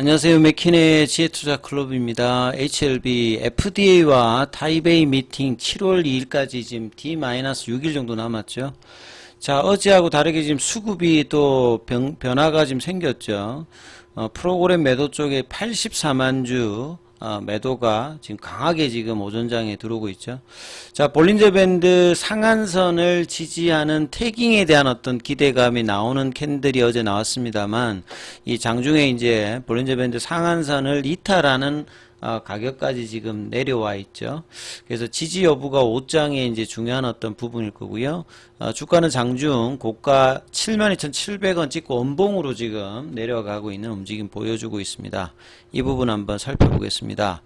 안녕하세요. 맥킨의 지혜투자 클럽입니다. HLB FDA와 타이베이 미팅 7월 2일까지 지금 D-6일 정도 남았죠. 자, 어제하고 다르게 지금 수급이 또 변, 변화가 지금 생겼죠. 어, 프로그램 매도 쪽에 84만 주 어, 매도가 지금 강하게 지금 오전장에 들어오고 있죠. 자, 볼린저 밴드 상한선을 지지하는 태깅에 대한 어떤 기대감이 나오는 캔들이 어제 나왔습니다만 이 장중에 이제 볼린저 밴드 상한선을 이탈하는 어, 가격까지 지금 내려와 있죠. 그래서 지지 여부가 5장에 이제 중요한 어떤 부분일 거고요. 어, 주가는 장중 고가 72,700원 찍고 원봉으로 지금 내려가고 있는 움직임 보여주고 있습니다. 이 부분 한번 살펴보겠습니다.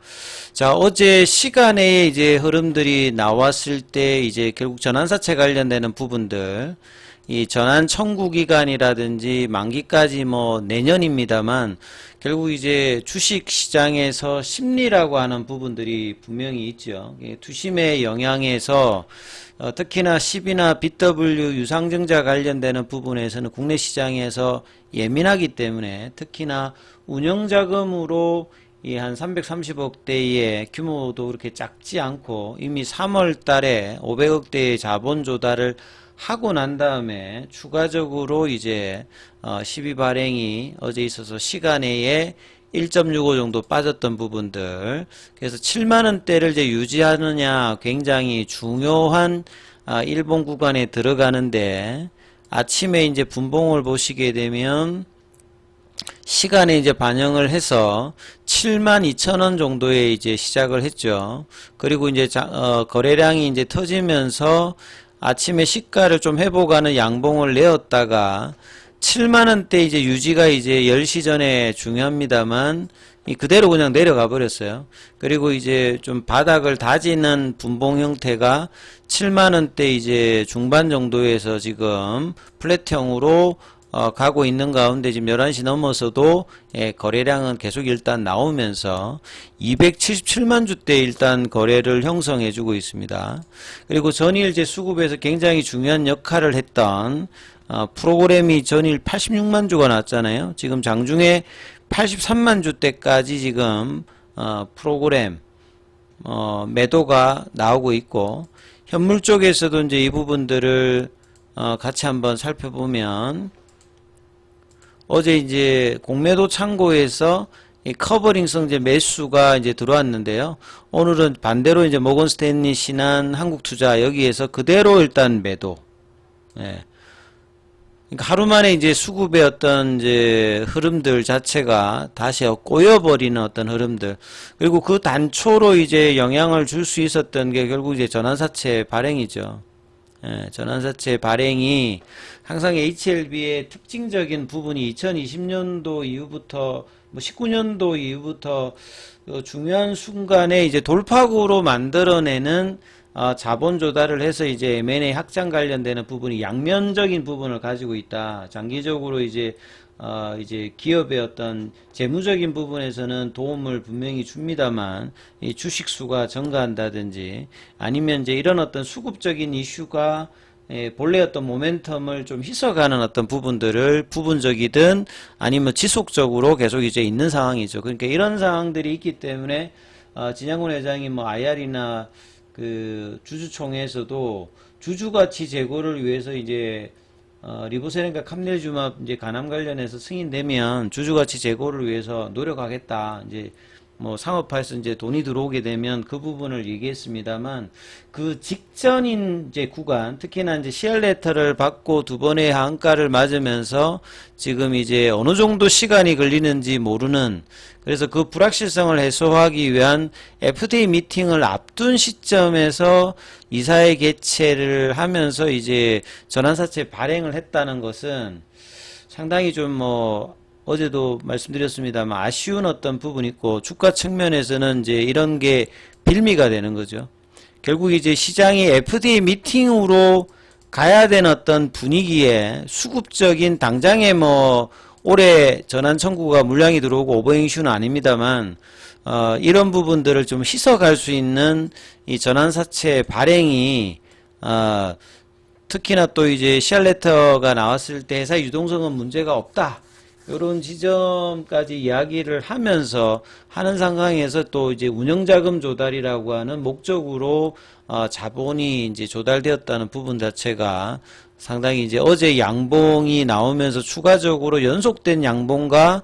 자, 어제 시간에 이제 흐름들이 나왔을 때 이제 결국 전환사채 관련되는 부분들 이 전환 청구 기간이라든지 만기까지 뭐 내년입니다만 결국 이제 주식 시장에서 심리라고 하는 부분들이 분명히 있죠. 예, 투심의 영향에서 어, 특히나 10이나 BW 유상증자 관련되는 부분에서는 국내 시장에서 예민하기 때문에 특히나 운영자금으로 이한 330억 대의 규모도 그렇게 작지 않고 이미 3월 달에 500억 대의 자본 조달을 하고 난 다음에 추가적으로 이제 어 12 발행이 어제 있어서 시간에 1.65 정도 빠졌던 부분들 그래서 7만 원대를 이제 유지하느냐 굉장히 중요한 아 일본 구간에 들어가는데 아침에 이제 분봉을 보시게 되면 시간에 이제 반영을 해서 7만 2천 원 정도에 이제 시작을 했죠. 그리고 이제 자, 어, 거래량이 이제 터지면서 아침에 시가를 좀 회복하는 양봉을 내었다가 7만 원대 이제 유지가 이제 10시 전에 중요합니다만 이 그대로 그냥 내려가 버렸어요. 그리고 이제 좀 바닥을 다지는 분봉 형태가 7만 원대 이제 중반 정도에서 지금 플랫형으로 어, 가고 있는 가운데 지금 11시 넘어서도 예, 거래량은 계속 일단 나오면서 277만 주대 일단 거래를 형성해 주고 있습니다. 그리고 전일 제 수급에서 굉장히 중요한 역할을 했던 어, 프로그램이 전일 86만 주가 났잖아요. 지금 장중에 83만 주대까지 지금 어, 프로그램 어, 매도가 나오고 있고 현물 쪽에서도 이제 이 부분들을 어, 같이 한번 살펴보면 어제 이제 공매도 창고에서 이 커버링성 이제 매수가 이제 들어왔는데요. 오늘은 반대로 이제 모건 스탠리 신한 한국투자 여기에서 그대로 일단 매도. 예. 그러니까 하루 만에 이제 수급의 어떤 이제 흐름들 자체가 다시 꼬여버리는 어떤 흐름들 그리고 그 단초로 이제 영향을 줄 수 있었던 게 결국 이제 전환사채 발행이죠. 예, 전환사채 발행이 항상 HLB의 특징적인 부분이 2020년도 이후부터 뭐 19년도 이후부터 어, 중요한 순간에 이제 돌파구로 만들어내는 어, 자본 조달을 해서 이제 M&A 확장 관련되는 부분이 양면적인 부분을 가지고 있다. 장기적으로 이제 어, 이제 기업의 어떤 재무적인 부분에서는 도움을 분명히 줍니다만 이 주식 수가 증가한다든지 아니면 이제 이런 어떤 수급적인 이슈가 예, 본래 어떤 모멘텀을 좀 희석하는 어떤 부분들을 부분적이든 아니면 지속적으로 계속 이제 있는 상황이죠. 그러니까 이런 상황들이 있기 때문에 어, 진양군 회장이 뭐 IR이나 그 주주총회에서도 주주가치 제고를 위해서 이제 어, 리보세렌과 캄넬주맙 이제 간암 관련해서 승인되면 주주가치 제고를 위해서 노력하겠다. 이제 뭐 상업화해서 이제 돈이 들어오게 되면 그 부분을 얘기했습니다만 그 직전인 이제 구간 특히나 이제 시알레터를 받고 두 번의 한가를 맞으면서 지금 이제 어느 정도 시간이 걸리는지 모르는 그래서 그 불확실성을 해소하기 위한 FDA 미팅을 앞둔 시점에서 이사회 개최를 하면서 이제 전환사채 발행을 했다는 것은 상당히 좀뭐 어제도 말씀드렸습니다만 아쉬운 어떤 부분이 있고 주가 측면에서는 이제 이런 게 빌미가 되는 거죠. 결국 이제 시장이 FDA 미팅으로 가야 되는 어떤 분위기에 수급적인 당장에 뭐 올해 전환 청구가 물량이 들어오고 오버행 이슈는 아닙니다만 어, 이런 부분들을 좀 희석할 수 있는 이 전환 사채 발행이 어, 특히나 또 이제 시알레터가 나왔을 때 회사 유동성은 문제가 없다. 요런 지점까지 이야기를 하면서 하는 상황에서 또 이제 운영자금 조달이라고 하는 목적으로 어, 자본이 이제 조달되었다는 부분 자체가 상당히 이제 어제 양봉이 나오면서 추가적으로 연속된 양봉과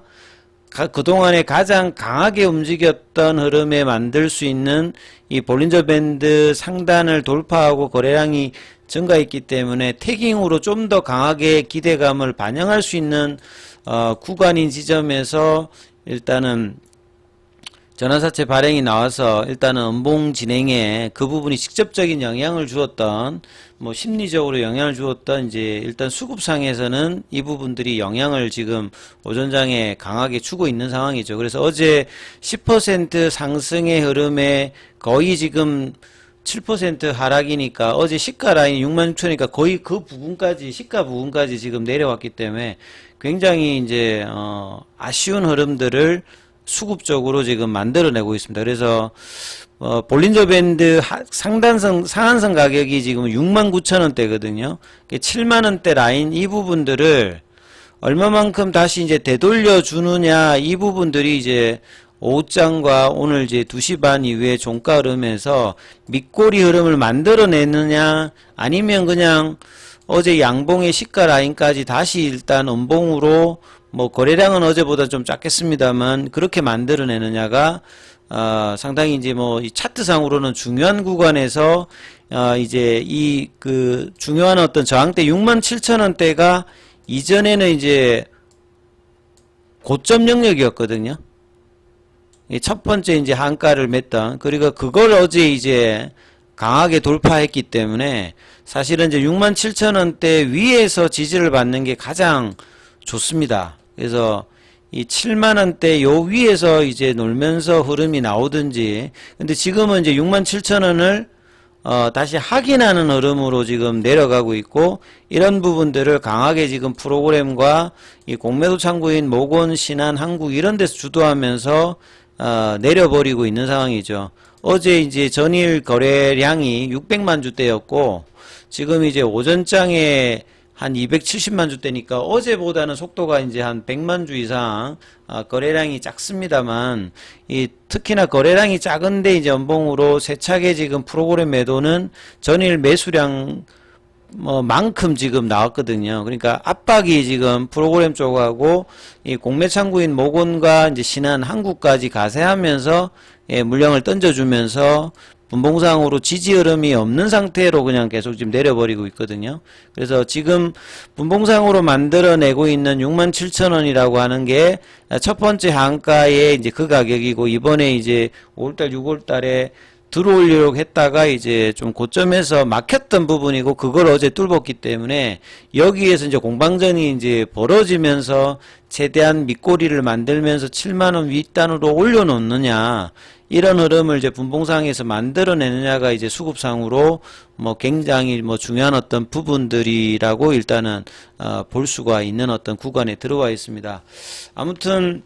가- 그동안에 가장 강하게 움직였던 흐름에 만들 수 있는 이 볼린저 밴드 상단을 돌파하고 거래량이 증가했기 때문에 태깅으로 좀 더 강하게 기대감을 반영할 수 있는 어, 구간인 지점에서 일단은 전환사채 발행이 나와서 일단은 음봉 진행에 그 부분이 직접적인 영향을 주었던 뭐 심리적으로 영향을 주었던 이제 일단 수급상에서는 이 부분들이 영향을 지금 오전장에 강하게 주고 있는 상황이죠. 그래서 어제 10% 상승의 흐름에 거의 지금 7% 하락이니까 어제 시가 라인 6만 6천이니까 거의 그 부분까지 시가 부분까지 지금 내려왔기 때문에 굉장히 이제 어 아쉬운 흐름들을 수급적으로 지금 만들어내고 있습니다. 그래서 어, 볼린저 밴드 하- 상단선 상한선 가격이 지금 6만 9천 원대거든요. 7만 원대 라인 이 부분들을 얼마만큼 다시 이제 되돌려 주느냐 이 부분들이 이제 오후장과 오늘 이제 2시 반 이후에 종가 흐름에서 밑꼬리 흐름을 만들어내느냐 아니면 그냥 어제 양봉의 시가 라인까지 다시 일단 음봉으로 뭐 거래량은 어제보다 좀 작겠습니다만 그렇게 만들어내느냐가 어, 상당히 이제 뭐 이 차트상으로는 중요한 구간에서 어, 이제 이 그 중요한 어떤 저항대 6만 7천 원대가 이전에는 이제 고점 영역이었거든요. 이첫 번째 이제 한가를 맺던 그리고 그걸 어제 이제 강하게 돌파했기 때문에 사실은 이제 6만 7천 원대 위에서 지지를 받는 게 가장 좋습니다. 그래서 이 7만 원대 요 위에서 이제 놀면서 흐름이 나오든지 근데 지금은 이제 6만 7천 원을 어, 다시 확인하는 흐름으로 지금 내려가고 있고 이런 부분들을 강하게 지금 프로그램과 이 공매도 창구인 모건, 신한, 한국 이런 데서 주도하면서 어, 내려버리고 있는 상황이죠. 어제 이제 전일 거래량이 600만 주대였고 지금 이제 오전장에 한 270만 주대니까 어제보다는 속도가 이제 한 100만 주 이상 아, 거래량이 작습니다만 이 특히나 거래량이 작은데 이제 연봉으로 세차게 지금 프로그램 매도는 전일 매수량 뭐 만큼 지금 나왔거든요. 그러니까 압박이 지금 프로그램 쪽하고 이 공매 창구인 모건과 이제 신한 한국까지 가세하면서 예, 물량을 던져주면서 분봉상으로 지지 흐름이 없는 상태로 그냥 계속 지금 내려버리고 있거든요. 그래서 지금 분봉상으로 만들어내고 있는 6만 7천 원이라고 하는 게 첫 번째 한가의 이제 그 가격이고 이번에 이제 5월달, 6월달에 들어올리려고 했다가 이제 좀 고점에서 막혔던 부분이고 그걸 어제 뚫었기 때문에 여기에서 이제 공방전이 이제 벌어지면서 최대한 밑꼬리를 만들면서 7만 원 윗단으로 올려놓느냐 이런 흐름을 이제 분봉상에서 만들어내느냐가 이제 수급상으로 뭐 굉장히 뭐 중요한 어떤 부분들이라고 일단은 어, 볼 수가 있는 어떤 구간에 들어와 있습니다. 아무튼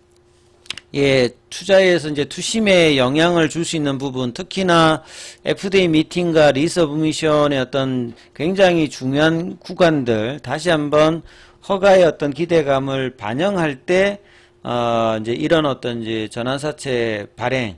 예, 투자에서 이제 투심에 영향을 줄 수 있는 부분, 특히나 FDA 미팅과 리서브 미션의 어떤 굉장히 중요한 구간들, 다시 한번 허가의 어떤 기대감을 반영할 때, 어, 이제 이런 어떤 이제 전환사채 발행,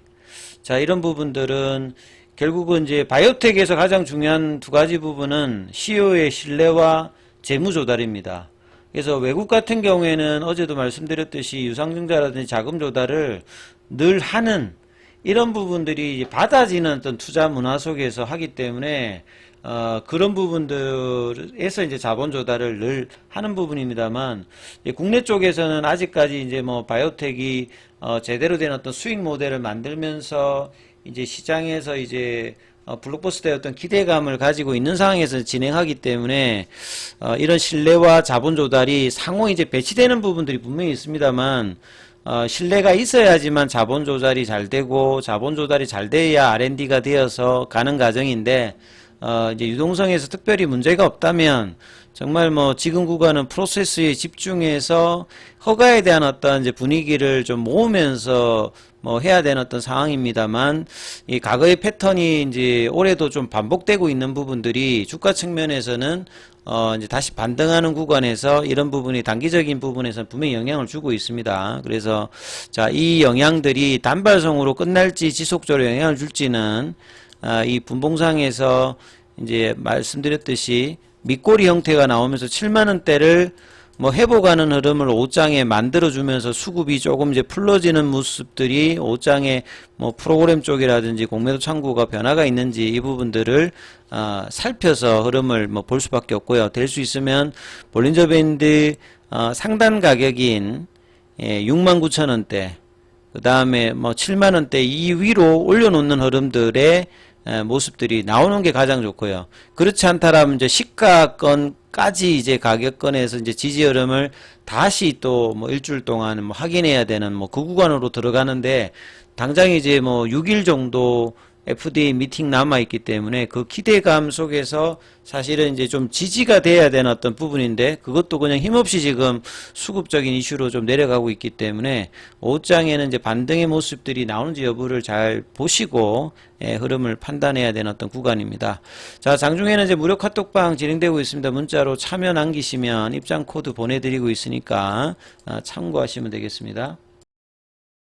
자, 이런 부분들은 결국은 이제 바이오텍에서 가장 중요한 두 가지 부분은 CEO의 신뢰와 재무 조달입니다. 그래서 외국 같은 경우에는 어제도 말씀드렸듯이 유상증자라든지 자금 조달을 늘 하는 이런 부분들이 받아지는 어떤 투자 문화 속에서 하기 때문에 어, 그런 부분들에서 이제 자본 조달을 늘 하는 부분입니다만 이 국내 쪽에서는 아직까지 이제 뭐 바이오텍이 어, 제대로 된 어떤 수익 모델을 만들면서 이제 시장에서 이제 어, 블록버스터의 어떤 기대감을 가지고 있는 상황에서 진행하기 때문에 어, 이런 신뢰와 자본 조달이 상호 이제 배치되는 부분들이 분명히 있습니다만 어, 신뢰가 있어야지만 자본 조달이 잘 되고 자본 조달이 잘 돼야 R&D가 되어서 가는 과정인데 어, 이제 유동성에서 특별히 문제가 없다면 정말 뭐 지금 구간은 프로세스에 집중해서 허가에 대한 어떤 이제 분위기를 좀 모으면서 뭐 해야 되는 어떤 상황입니다만 이 과거의 패턴이 이제 올해도 좀 반복되고 있는 부분들이 주가 측면에서는 어 이제 다시 반등하는 구간에서 이런 부분이 단기적인 부분에서는 분명히 영향을 주고 있습니다. 그래서 자 이 영향들이 단발성으로 끝날지 지속적으로 영향을 줄지는 아, 이 분봉상에서 이제 말씀드렸듯이 밑꼬리 형태가 나오면서 7만 원대를 뭐 회복하는 흐름을 5장에 만들어주면서 수급이 조금 이제 풀러지는 모습들이 5장의 뭐 프로그램 쪽이라든지 공매도 창구가 변화가 있는지 이 부분들을 아, 살펴서 흐름을 뭐 볼 수밖에 없고요. 될 수 있으면 볼린저 밴드 어, 상단 가격인 예, 69,000원대 그 다음에 뭐 7만 원대 이 위로 올려놓는 흐름들의 에, 모습들이 나오는 게 가장 좋고요. 그렇지 않다라면 이제 시가권까지 이제 가격권에서 이제 지지 흐름을 다시 또 뭐 일주일 동안 뭐 확인해야 되는 뭐 그 구간으로 들어가는데 당장 이제 뭐 6일 정도 FDA 미팅 남아 있기 때문에 그 기대감 속에서 사실은 이제 좀 지지가 돼야 되는 어떤 부분인데 그것도 그냥 힘없이 지금 수급적인 이슈로 좀 내려가고 있기 때문에 5장에는 이제 반등의 모습들이 나오는지 여부를 잘 보시고 예, 흐름을 판단해야 되는 어떤 구간입니다. 자, 장중에는 이제 무료 카톡방 진행되고 있습니다. 문자로 참여 남기시면 입장 코드 보내드리고 있으니까 아, 참고하시면 되겠습니다.